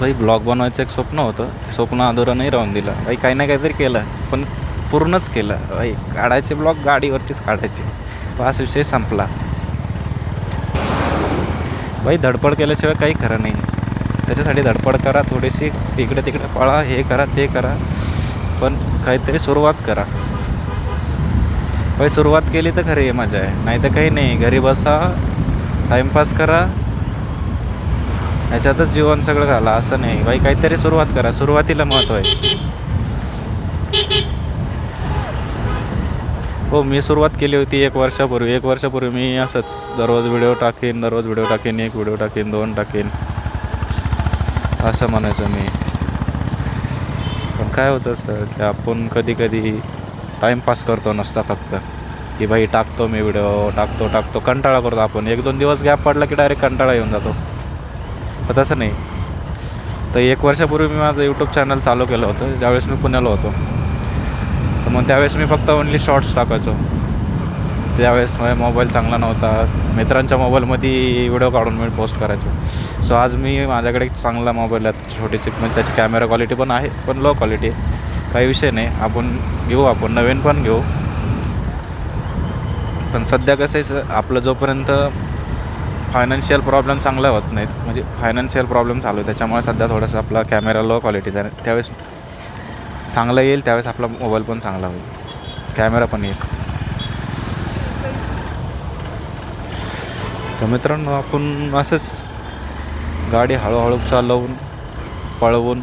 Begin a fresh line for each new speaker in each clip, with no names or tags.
भाई ब्लॉग बनवायचं एक स्वप्न होतं. ते स्वप्न अधुरं नाही राहून दिलं. भाई काही ना काहीतरी केलं. पण पूर्णच केलं. भाई काढायचे ब्लॉग गाडीवरतीच काढायचे. पाच विषय संपला. भाई धडपड केल्याशिवाय काही खरं नाही. त्याच्यासाठी धडपड करा थोडीशी इकडे तिकडे पळा हे करा ते करा. पण काहीतरी सुरुवात करा. भाई सुरुवात केली तर खरी आहे मजा आहे. नाही तर काही नाही. घरी बसा टाईमपास करा. ह्याच्यातच जीवन सगळं झालं असं नाही. भाई काहीतरी सुरुवात करा. सुरुवातीला महत्त्व आहे. हो मी सुरुवात केली होती एक वर्षापूर्वी. एक वर्षापूर्वी मी असंच दररोज व्हिडिओ टाकेन दररोज व्हिडिओ टाकेन एक व्हिडिओ टाकेन दोन टाकेन. असं म्हणायचं मी. पण काय होतं सर की आपण कधी कधी टाईमपास करतो नसता फक्त. की भाई टाकतो मी व्हिडिओ टाकतो टाकतो. कंटाळा करतो आपण. एक दोन दिवस गॅप पडला की डायरेक्ट कंटाळा येऊन जातो. पण तसं नाही. तर एक वर्षापूर्वी मी माझं यूट्यूब चॅनल चालू केलं होतं ज्यावेळेस मी पुण्याला होतो. तर मग त्यावेळेस मी फक्त ओनली शॉर्ट्स टाकायचो. त्यावेळेस माझा मोबाईल चांगला नव्हता. मित्रांच्या मोबाईलमध्ये व्हिडिओ काढून मी पोस्ट करायचो. सो आज मी माझ्याकडे एक चांगला मोबाईल आहे छोटीशी म्हणजे त्याची कॅमेरा क्वालिटी पण आहे पण लो क्वालिटी आहे काही विषय नाही. आपण घेऊ आपण नवीन पण घेऊ. पण सध्या कसं आहे सर आपलं जोपर्यंत फायनान्शियल प्रॉब्लेम चांगला होत नाहीत. म्हणजे फायनान्शियल प्रॉब्लेम चालू आहे. त्याच्यामुळे सध्या थोडंसं आपला कॅमेरा लो क्वालिटीचा आहे त्यावेळेस चांगला येईल त्यावेळेस आपला मोबाईल पण चांगला होईल. कॅमेरा पण येईल. तर मित्रांनो आपण असंच गाडी हळूहळू चालवून पळवून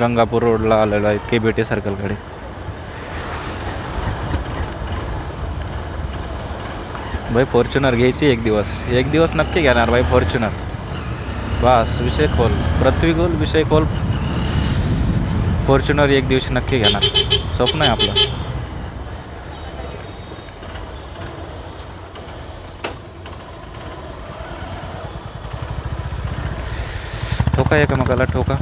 गंगापूर रोडला आलेलो आहे के बी टी सर्कलकडे भाई फॉर्च्युनर घ्यायची एक दिवस. एक दिवस नक्की घेणार भाई फॉर्च्युनर बस विषय खोल. पृथ्वी खोल विषय खोल. फॉर्च्युनर एक दिवशी नक्की घेणार. स्वप्न आहे आपलं. ठोका एकामेकाला ठोका.